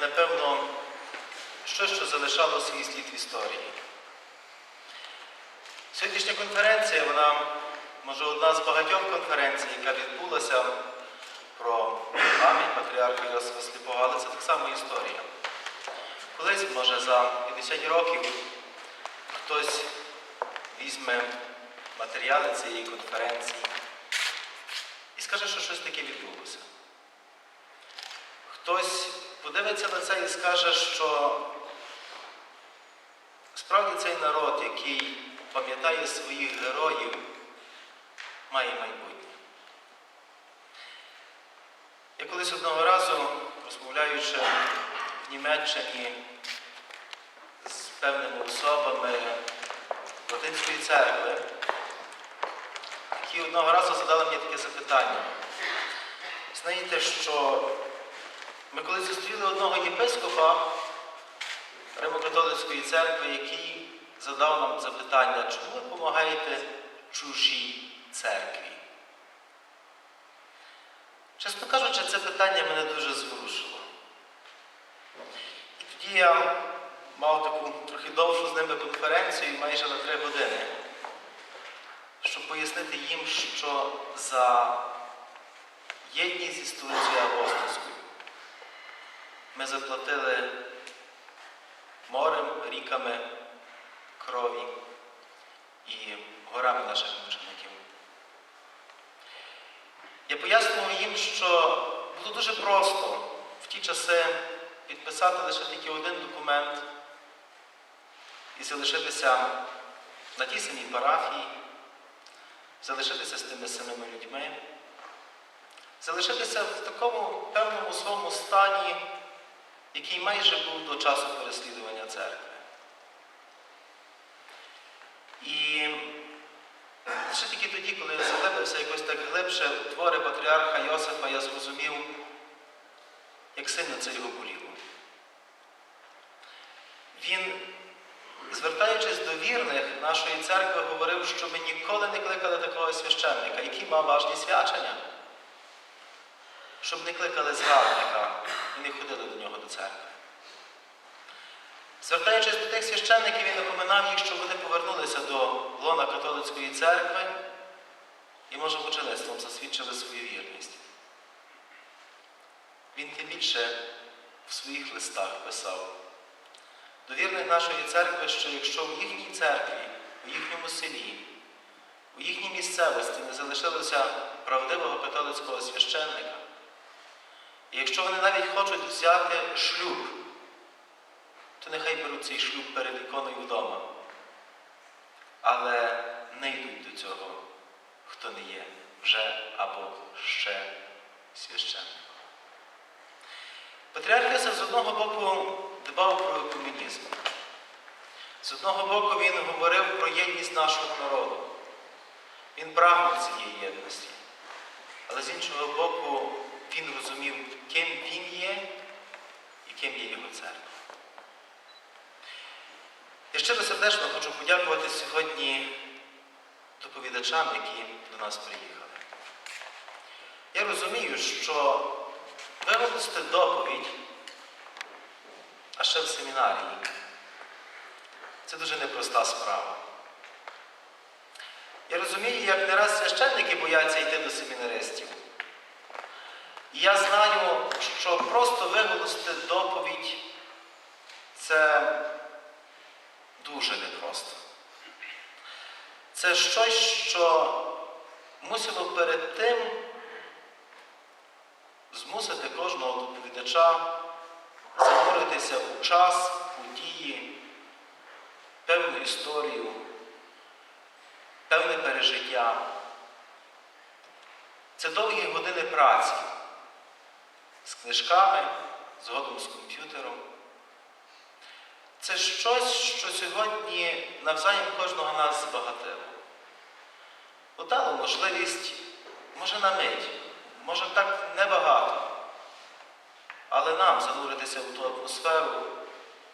напевно, щось, що залишало свій слід в історії. Сьогоднішня конференція, вона, може, одна з багатьох конференцій, яка відбулася про пам'ять патріарха Йосифа Сліпого, але це так само історія. Колись, може, за 50 років хтось візьме матеріали цієї конференції і скаже, що щось таке відбулося. Хтось подивиться на це і скаже, що справді цей народ, який пам'ятає своїх героїв, має майбутнє. Я колись одного разу, розмовляючи в Німеччині з певними особами Латинської церкви, які одного разу задали мені таке запитання. Знаєте, що ми колись зустріли одного єпископа Римо-католицької церкви, який задав нам запитання, чому ви допомагаєте чужій церкві? Чесно кажучи, це питання мене дуже зворушило. І тоді я мав таку трохи довшу з ними конференцію, майже на три години, щоб пояснити їм, що за єдність зі столицею Апостольською ми заплатили морем, ріками, крові і горами наших мучеників. Я пояснював їм, що було дуже просто в ті часи підписати лише тільки один документ і залишитися на тій самій парафії, залишитися з тими самими людьми, залишитися в такому певному своєму стані, який майже був до часу переслідування церкви. І лише тільки тоді, коли я заглибився якось так глибше в твори патріарха Йосифа, я зрозумів, як сильно це його боліло. Він, звертаючись до вірних нашої церкви, говорив, що ми ніколи не кликали такого священника, який мав важні свячення, щоб не кликали зрадника і не ходили до нього до церкви. Звертаючись до тих священників, він напоминав їх, щоб вони повернулися до лона католицької церкви і, може, мучеництвом засвідчили свою вірність. Він тим більше в своїх листах писав до вірних нашої церкви, що якщо в їхній церкві, у їхньому селі, у їхній місцевості не залишилося правдивого католицького священника, і якщо вони навіть хочуть взяти шлюб, то нехай беруть цей шлюб перед іконою вдома. Але не йдуть до цього, хто не є вже або ще священником. Патріарх Йосиф з одного боку дбав про комунізм. З одного боку він говорив про єдність нашого народу. Він прагнув цієї єдності. Але з іншого боку, він розумів, ким він є і ким є його церква. Я щиро сердечно хочу подякувати сьогодні доповідачам, які до нас приїхали. Я розумію, що вивести доповідь, а ще в семінарії, це дуже непроста справа. Я розумію, як не раз священники бояться йти до семінаристів. І я знаю, що просто виголосити доповідь це дуже непросто. Це щось, що мусило перед тим змусити кожного доповідача зануритися у час, події, певну історію, певне пережиття. Це довгі години праці з книжками, згодом з комп'ютером. Це щось, що сьогодні навзаєм кожного нас збагатило. Удало можливість, може на мить, може так небагато, але нам зануритися в ту атмосферу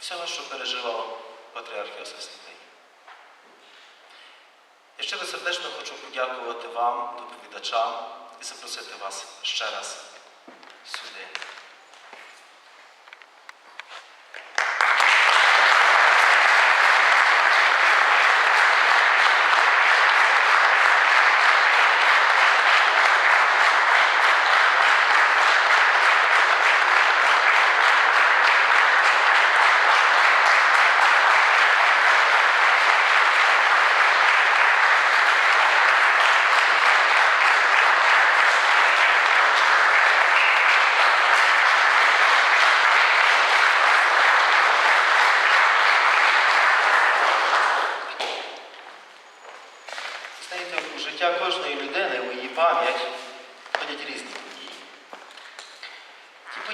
всього, що переживав Патріарх Йосиф Святий. Я щиро сердечно хочу подякувати вам, доповідачам, і запросити вас ще раз сюди.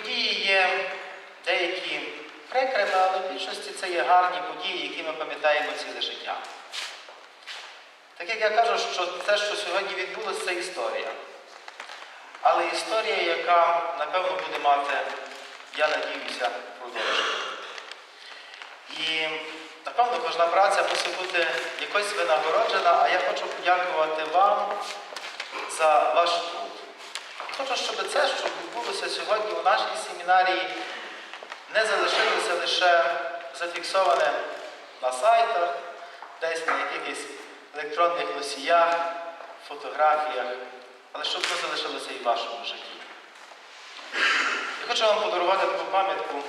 події є деякі прикрими, але в більшості це є гарні події, які ми пам'ятаємо ціле життя. Так як я кажу, що те, що сьогодні відбулося, це історія. Але історія, яка, напевно, буде мати, я надіюся, продовження. І, напевно, кожна праця мусить бути якось винагороджена, а я хочу подякувати вам за ваш труд. Хочу, щоб це, що відбулося сьогодні у нашій семінарії, не залишилося лише зафіксоване на сайтах, десь на якихось електронних носіях, фотографіях, але щоб це залишилося і в вашому житті. Я хочу вам подарувати таку пам'ятку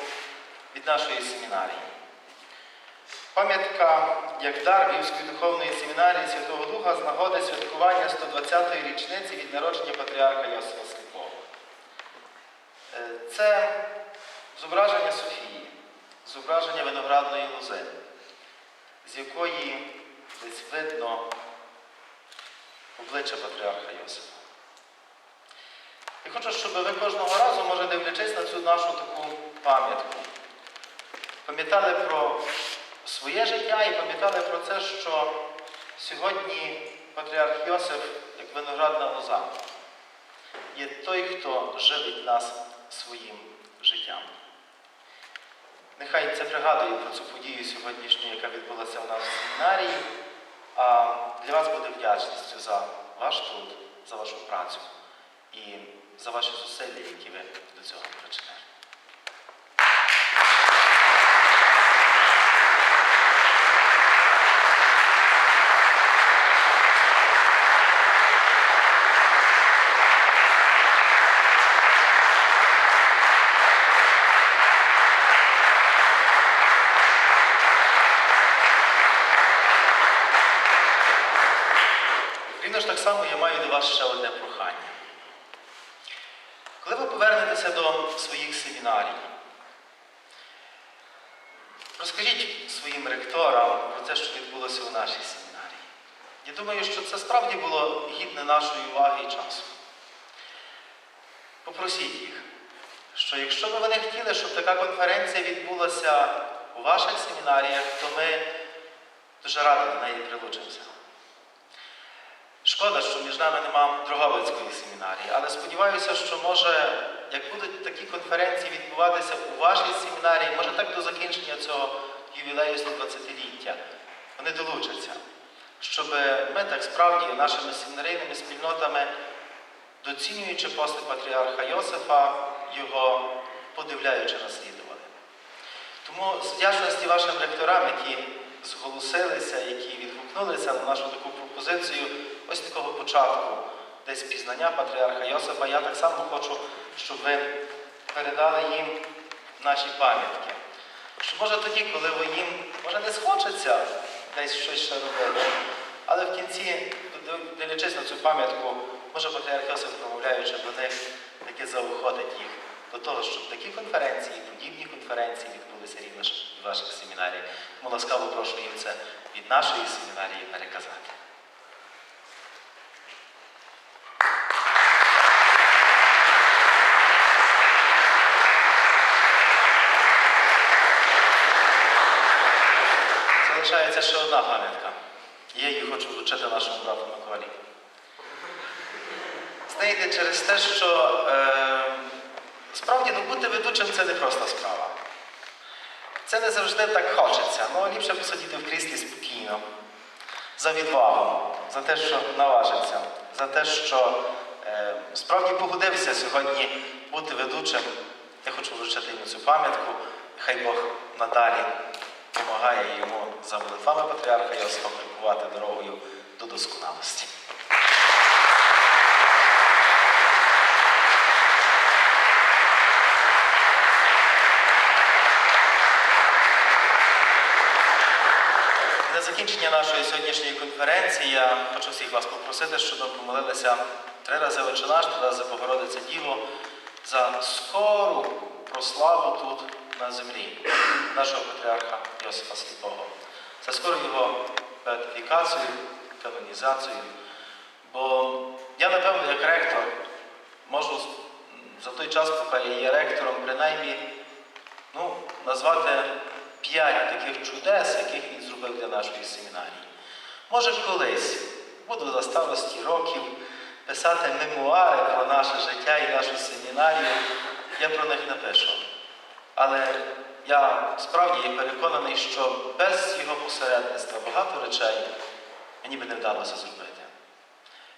від нашої семінарії. Пам'ятка як дар Львівської духовної семінарії Святого Духа з нагоди святкування 120-ї річниці від народження патріарха Йосифа Сліпого. Е, Це зображення Софії, зображення виноградної лози, з якої десь видно обличчя патріарха Йосифа. Я хочу, щоб ви кожного разу, може дивлячись на цю нашу таку пам'ятку, пам'ятали про своє життя і пам'ятали про це, що сьогодні патріарх Йосиф, як виноградна лоза, є той, хто живить нас своїм життям. Нехай це пригадує про цю подію сьогоднішню, яка відбулася у нас в семінарії, а для вас буде вдячністю за ваш труд, за вашу працю і за ваші зусилля, які ви до цього причинили. Рівно ж так само я маю до вас ще одне прохання. Коли ви повернетеся до своїх семінарій, розкажіть своїм ректорам про те, що відбулося у нашій семінарії. Я думаю, що це справді було гідне нашої уваги і часу. Попросіть їх, що якщо б вони хотіли, щоб така конференція відбулася у ваших семінаріях, то ми дуже радо до неї прилучимося. Шкода, що між нами нема Дроговицької семінарії, але сподіваюся, що може, як будуть такі конференції відбуватися у вашій семінарії, може так до закінчення цього ювілею 120-ліття, вони долучаться, щоб ми так справді нашими семінарійними спільнотами, доцінюючи пости патріарха Йосифа, його подивляючи наслідували. Тому з вдячності вашим ректорам, які зголосилися, які відгукнулися на нашу таку пропозицію, ось такого початку, десь пізнання патріарха Йосифа, я так само хочу, щоб ви передали їм наші пам'ятки. Що може тоді, коли ви їм, може не схочеться десь щось ще робити, але в кінці, дивлячись на цю пам'ятку, може патріарх Йосиф, промовляючи до них, таки заохотить їх до того, щоб такі конференції, подібні конференції відбулися рівно в ваших семінаріях. Тому ласкаво прошу їм це від нашої семінарії переказати. Залишається ще одна пам'ятка. Я її хочу вручити нашому брату Миколі. Знаєте, через те, що е, справді ну, бути ведучим це не проста справа. Це не завжди так хочеться. Ну, ліпше посидіти в кріслі спокійно, за відвагу, за те, що наважився, за те, що е, справді погодився сьогодні бути ведучим. Я хочу вручити йому цю пам'ятку. Хай Бог надалі допомагає йому за молитвами патріарха Йосифа крокувати дорогою до досконалості. На закінчення нашої сьогоднішньої конференції я хочу всіх вас попросити, щоб помолилися три рази Отче наш, три рази Богородиця Діво за скору прославу тут на землі нашого патріарха Йосифа Сліпого. За скору його беатифікацію, канонізацію. Бо я, напевно, як ректор можу за той час, поки я є ректором, принаймні ну, назвати п'ять таких чудес, яких він зробив для нашої семінарії. Може, колись буду за старості років писати мемуари про наше життя і нашу семінарію, я про них напишу. Але я справді переконаний, що без його посередництва багато речей мені би не вдалося зробити.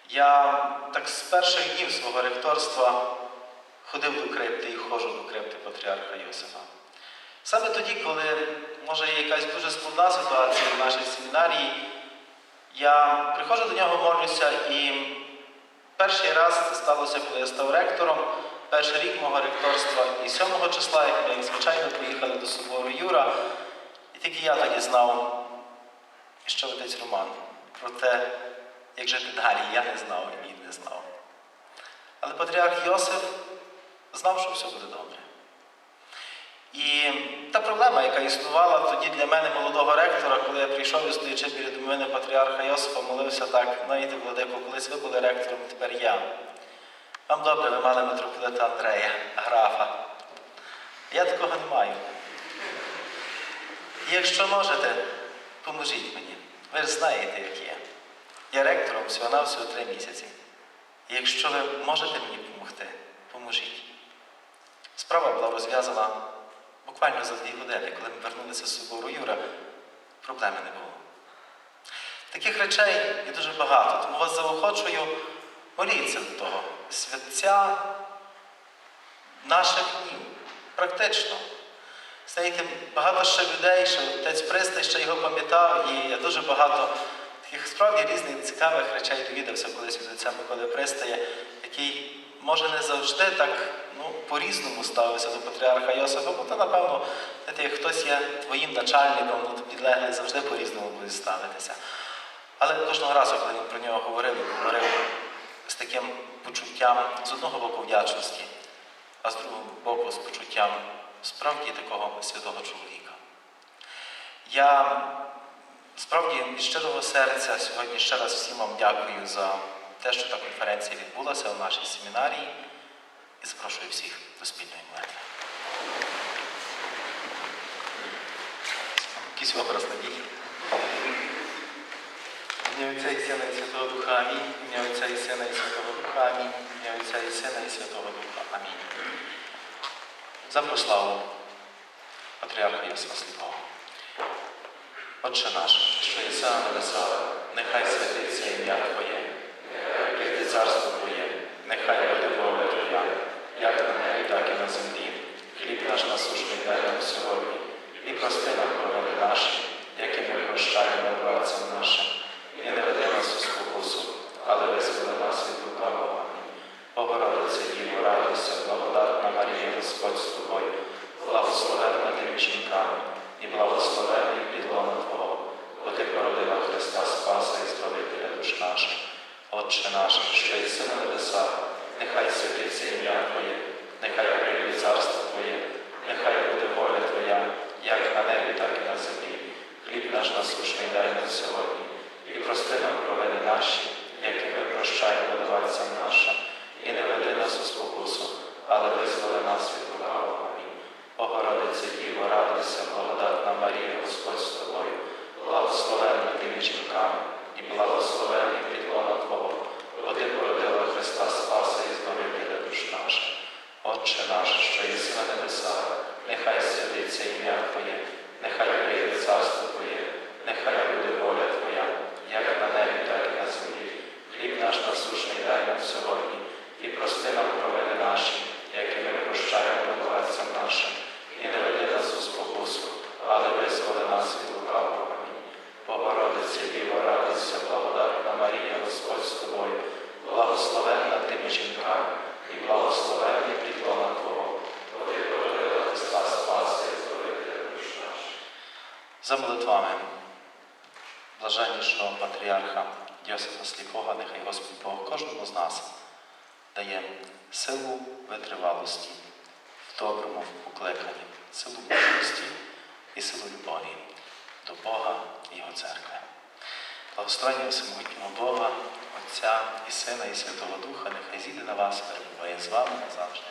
Я так з перших днів свого ректорства ходив до крипти і ходжу до крипти патріарха Йосифа. Саме тоді, коли може є якась дуже складна ситуація в нашій семінарії, я приходжу до нього, молюся, і перший раз це сталося, коли я став ректором, перший рік мого ректорства, і 7 числа, як ми, звичайно, поїхали до собору Юра, і тільки я тоді знав, що отець Роман, про те, як жити далі, я не знав і він не знав. Але патріарх Йосиф знав, що все буде добре. І та проблема, яка існувала тоді для мене, молодого ректора, коли я прийшов і стоячи біля мене патріарха Йосифа, молився так, знаєте, Владико, колись ви були ректором, тепер я. Вам добре, ви мали митрополита Андрея, графа. Я такого не маю. Якщо можете, поможіть мені. Ви ж знаєте, як є. Я ректором всього-навсього три місяці. Якщо ви можете мені допомогти, поможіть. Справа була розв'язана буквально за дві години, коли ми вернулися з собору Юра, проблеми не було. Таких речей є дуже багато, тому вас заохочую, моліться до того. Святця наших днів, практично. Знаєте, багато ще людей, що отець Пристай ще його пам'ятав, і я дуже багато таких справді різних цікавих речей довідався колись від отця Миколи Пристая, який може не завжди так по-різному ставився до патріарха Йосифа, бо то, напевно, як хтось є твоїм начальником, ну, то підлеглий завжди по-різному буде ставитися. Але кожного разу, коли він про нього говорив, говорив з таким почуттям з одного боку вдячності, а з другого боку з почуттям справді такого святого чоловіка. Я справді від щирого серця сьогодні ще раз всім вам дякую за те, що та конференція відбулася у нашій семінарії і запрошую всіх до спільної молитви. Якийсь образ надій. Ім'я Отця і Сина і Святого Духа Амінь. Ім'я Отця і Сина і Святого Духа Амінь. Ім'я Отця і Сина і Святого Духа Амінь. За прославу Патріарха Йосифа Сліпого. Отче наш, що єси на небесах, нехай святиться ім'я Твоє, прийде царство Твоє, нехай буде воля Твоя, як на небі, так і на землі. Хліб наш насушний дай нам сьогодні, і прости нам провини наші, які ми прощаємо братцям нашим, і не веди нас у спокусу, але визволи нас від лукавого. Амінь. Богородице Діво, радуйся, благодатна Марія, Господь з тобою, благословенна ти між жінками, і благословений підлона Твого, бо ти породила Христа Спаса і Збавителя душ наших. Отче наш, що єси на небесах, нехай святиться ім'я Твоє, нехай прийде царство Твоє, нехай буде воля Твоя, як на небі, так і на землі. Хліб наш насушний дай нам сьогодні, і прости нам провини наші, які ми прощаємо винуватцям нашим, і не веди нас у спокусу, але визволи нас від лукавого. Амінь. Богородице Діво, радуйся, благодатна Марія, Господь з тобою, благословенна ти між жінками, і благословений підлона Твого, бо ти породила Христа Спаса і Збавителя душ наших. Отче наш, що єси на небесах, нехай святиться ім'я Твоє, нехай прийде царство Твоє, нехай буде воля Твоя, як на небі, так і на землі. Хліб наш насушний дай нам сьогодні, і прости нам провини наші, які ми прощаємо винуватцям нашим, і не веди нас у спокусу, але визволи нас від лукавого. Амінь. Богородице Діво, радуйся, благодатна Марія, Господь з тобою, благословенна ти між жінками, і благословенний підлона Твого, бо ти породила Христа Спаса і Збавителя душ наших. За молитвами блаженнішого патріарха Йосифа Сліпого, нехай Господь Бог кожному з нас дає силу витривалості в доброму покликанні, силу мудрості і силу любові до Бога і Його церкви. Благословення всемогутнього Бога, Отця і Сина, і Святого Духа, нехай зійде на вас, перебуває з вами назавжди.